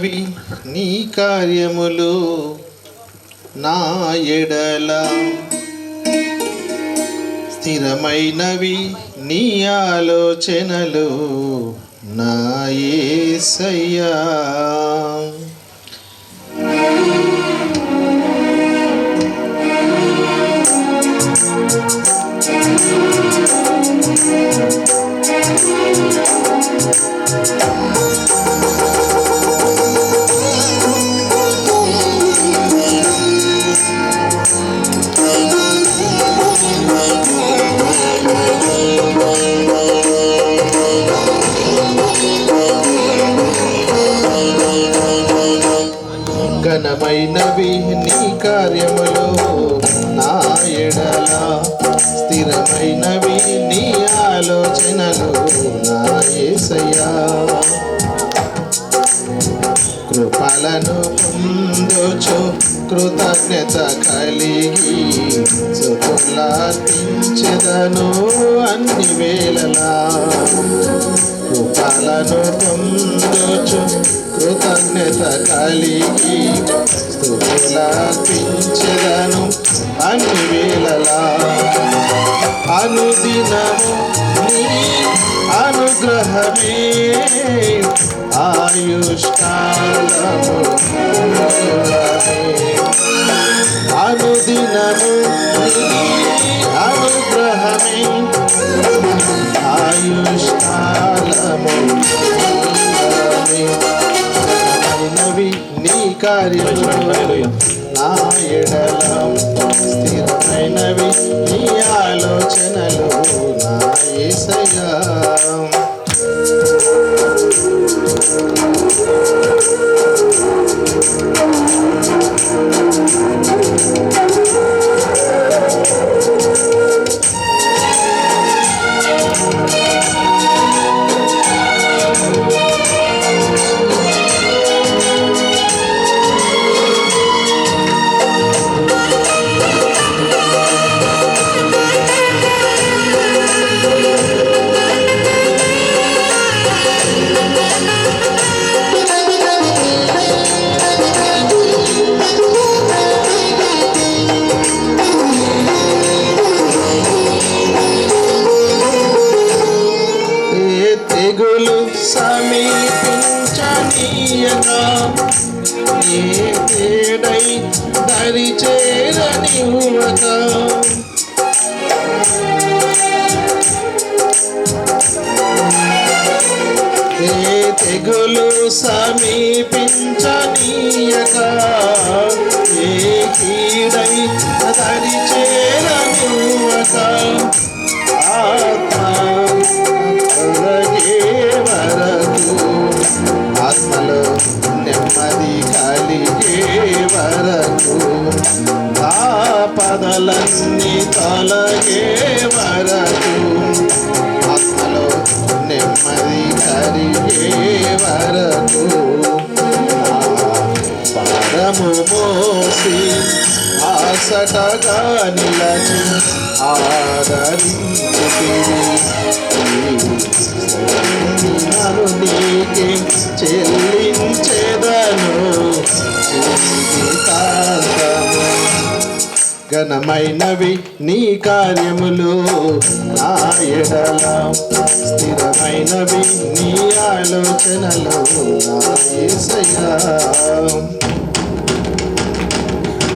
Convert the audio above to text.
ఘనమైనవి నీ కార్యములు నా ఎడల. స్థిరమైనవి నీ ఆలోచనలు నా యేసయ్యా ఘనమైనవి నీ కార్యములు. నా ఎడల స్థిరమైనవి నీ ఆలోచనలు. నా కృపలను పొందుచు కృతజ్ఞత కలిగి సుతులార్పించెదను అన్ని వేళలా. కృపలను పొందుచు కృతజ్ఞత కలిగి స్థుతులార్పించెదను అన్ని వేళలా. అనుదినము అనుగ్రహమే. ఆయుష్కాలము అనుదినము అనుగ్రహమే ఆయుష్కాలము అయినవి నీ కార్యములు నా స్థిరమైనవి నీ ఆలోచనలు నా తెగులు సమీపించనీయగా ఏ తేడై దరి చేరనివ్వక ఏ తెగులు సమీపించనీయగా ఏ కీడై దరి అన్ని తొలగే వరకు ఆత్మలో నెమ్మది కరిగే వరకు పాదము మోసి ఆసటగా నిలచి ఆదరించుతివి చెల్లి ఘనమైనవి నీ కార్యములు. నా స్థిరమైనవి నీ ఆలోచనలు. నా